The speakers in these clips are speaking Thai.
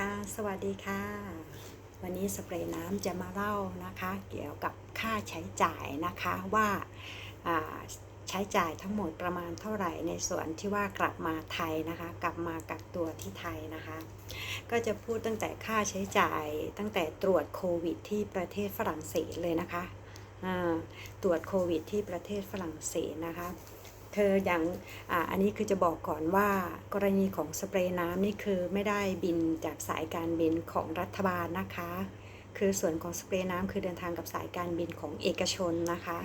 ค่ะ สวัสดีค่ะ วันนี้สเปรย์น้ำจะมาเล่านะคะ เกี่ยวกับค่าใช้จ่ายนะคะว่าใช้จ่ายทั้งหมดประมาณเท่าไหร่ในส่วนที่ว่ากลับมาไทยนะคะ กลับมากักตัวที่ไทยนะคะ ก็จะพูดตั้งแต่ค่าใช้จ่ายตั้งแต่ตรวจโควิด ที่ประเทศฝรั่งเศสเลยนะคะตรวจโควิด ที่ประเทศฝรั่งเศสนะคะ เธออย่างออันนี้คือจะบอกก่อนว่ากรณีของสเปรย์น้ำนี่คือไม่ได้บินจากสายการบินของรัฐบาลนะคะ คือส่วนของสเปรย์น้ำคือเดินทางกับสายการบินของเอกชนนะคะ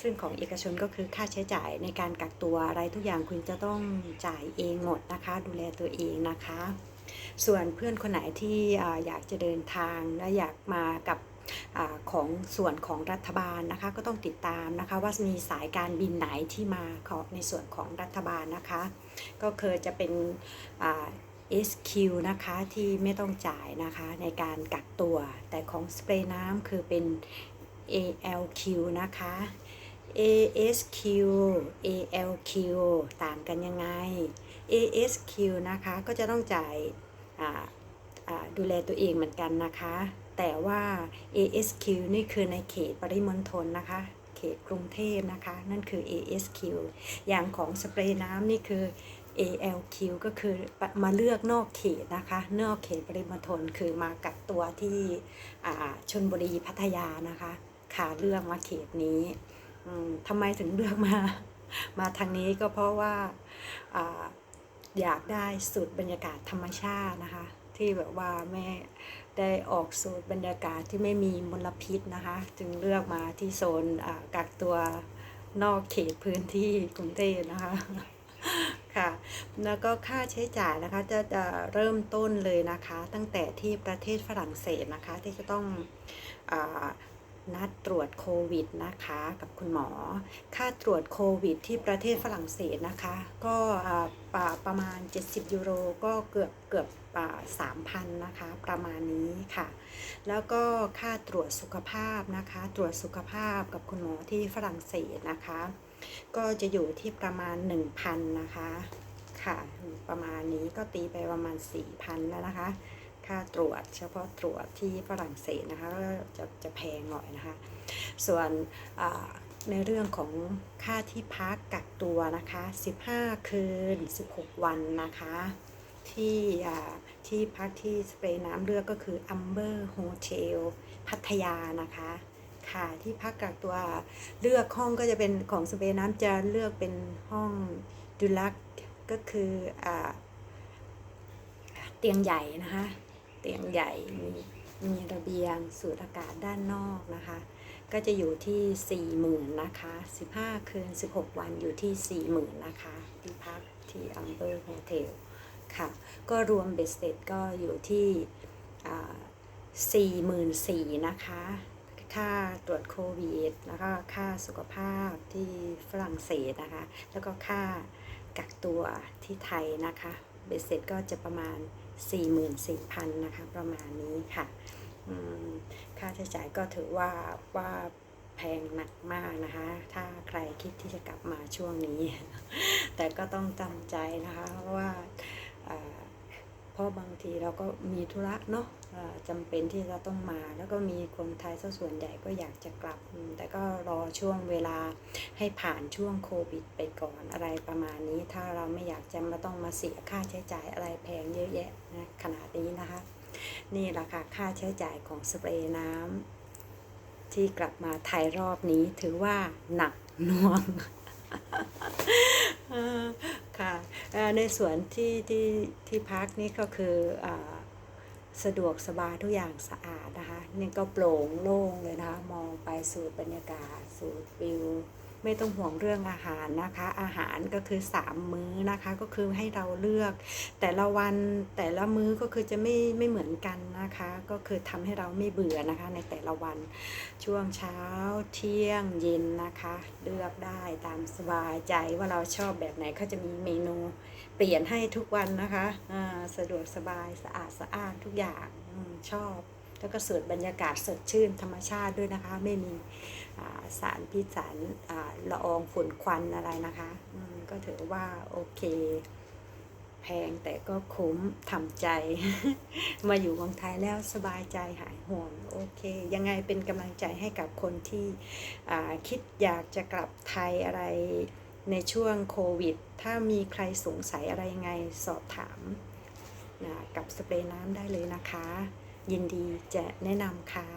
ซึ่งของเอกชนก็คือค่าใช้จ่ายในการกักตัวอะไรทุกอย่างคุณจะต้องจ่ายเองหมดนะคะ ดูแลตัวเองนะคะ ส่วนเพื่อนคนไหนที่อยากจะเดินทางและอยากมากับ อของส่วนของรัฐบาลนะคะ ก็ต้องติดตามนะคะว่ามีสายการบินไหนที่มาของในส่วนของรัฐบาลนะคะ ก็คือจะเป็นอ่า SQ นะคะที่ไม่ต้องจ่ายนะคะในการกักตัว แต่ของสเปรย์น้ำคือเป็น ALQ นะคะ ASQ ALQ ต่างกันยังไง ASQ นะคะก็จะต้องจ่ายดูแลตัวเองเหมือนกันนะคะ แต่ว่า ASQ นี่คือในเขตปริมณฑลนะคะ เขตกรุงเทพนะคะ นั่นคือ ASQ อย่างของสเปรย์น้ำนี่คือ ALQ ก็คือมาเลือกนอกเขตนะคะ นอกเขตปริมณฑลคือมากักตัวที่ชนบุรีพัทยานะคะค่ะเลือกมาเขตนี้ทำไมถึงเลือกมา มาทางนี้ก็เพราะว่าอ่าอยากได้สูตรบรรยากาศธรรมชาตินะคะ ที่แบบว่าแม่ ได้ออกสูตรบรรยากาศที่ไม่มีมลพิษนะคะ จึงเลือกมาที่โซนกักตัวนอกเขตพื้นที่กรุงเทพนะคะค่ะแล้วก็ค่าใช้จ่ายนะคะจะจะเริ่มต้นเลยนะคะ ตั้งแต่ที่ประเทศฝรั่งเศสนะคะที่จะต้องอ นัดตรวจโควิดนะคะกับคุณหมอ ค่าตรวจโควิด ที่ประเทศฝรั่งเศสนะคะ ก็ประประมาณ 70 ยูโรก็เกือบเกือบสามพันนะคะประมาณนี้ค่ะ แล้วก็ค่าตรวจสุขภาพนะคะ ตรวจสุขภาพกับคุณหมอที่ฝรั่งเศสนะคะ ก็จะอยู่ที่ประมาณ 1,000 นะคะค่ะ ประมาณนี้ก็ตีไปประมาณ 4,000 แล้วนะคะ ค่าตรวจ เฉพาะตรวจที่ฝรั่งเศสนะคะก็จะจะแพงหน่อยนะคะ ส่วนในเรื่องของค่าที่พักกักตัวนะคะ 15 คืน 16 วันนะคะ ที่ที่พักที่สเปรย์น้ำเลือกก็คือ Amber Hotel พัทยานะคะค่ะที่พักกักตัวเลือกห้องก็จะเป็นของสเปนน้ำจะเลือกเป็นห้องดูลักก็คืออ่าเตียงใหญ่นะคะ ใหญ่มีมีระเบียงสูดอากาศด้านนอกนะคะ ก็จะอยู่ที่40,000นะคะ15คืน16วันอยู่ที่40,000นะคะที่พักที่อัมเบอร์โฮเทลค่ะ ก็รวมเบสเซ็ตก็อยู่ที่อ่า44,000นะคะ ค่าตรวจโควิด แล้วก็ค่าสุขภาพที่ฝรั่งเศสนะคะ แล้วก็ค่ากักตัวที่ไทยนะคะ เบสเซ็ตก็จะประมาณ 44,000นะคะประมาณนี้ค่ะอืมค่าใช้จ่ายก็ถือว่าว่าแพงหนักมากนะคะ ถ้าใครคิดที่จะกลับมาช่วงนี้ แต่ก็ต้องจำใจนะคะเพราะว่าอ่า เพราะบางทีเราก็มีธุระเนาะจำเป็นที่จะต้องมา แล้วก็มีคนไทยซะส่วนใหญ่ก็อยากจะกลับ แต่ก็รอช่วงเวลาให้ผ่านช่วงโควิดไปก่อนอะไรประมาณนี้ ถ้าเราไม่อยากจะมาต้องมาเสียค่าใช้จ่ายอะไรแพงเยอะแยะนะขนาดนี้นะคะ นี่แหละค่ะค่าใช้จ่ายของสเปรย์น้ำที่กลับมาไทยรอบนี้ถือว่าหนักหน่วง ค่ะในส่วนที่ที่ที่พักนี่ก็คืออสะดวกสบายทุกอย่างสะอาดนะคะนี่ก็โปร่งโล่งเลยนะคะ มองไปสู่บรรยากาศสู่วิว ไม่ต้องห่วงเรื่องอาหารนะคะ อาหารก็คือ 3 มื้อนะคะก็คือให้เราเลือก แต่ละวันแต่ละมื้อก็คือจะไม่ไม่เหมือนกันนะคะ ก็คือทำให้เราไม่เบื่อนะคะ ในแต่ละวันช่วงเช้าเที่ยงเย็นนะคะ เลือกได้ตามสบายใจว่าเราชอบแบบไหนเขาจะมีเมนูเปลี่ยนให้ทุกวันนะคะอ่าสะดวกสบายสะอาดสะอ้านทุกอย่างอชอบ แล้วก็สูดบรรยากาศสดชื่นธรรมชาติด้วยนะคะ ไม่มีสารพิษสารละอองฝุ่นควันอะไรนะคะก็ถือว่าโอเค แพงแต่ก็คุ้มทำใจ มาอยู่เมืองไทยแล้วสบายใจหายห่วงโอเค ยังไงเป็นกำลังใจให้กับคนที่คิดอยากจะกลับไทยอะไรในช่วงโควิด ถ้ามีใครสงสัยอะไรยังไงสอบถามนะกับสเปรย์น้ำได้เลยนะคะ ยินดีจะแนะนำค่ะ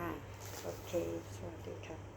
โอเค สวัสดีค่ะ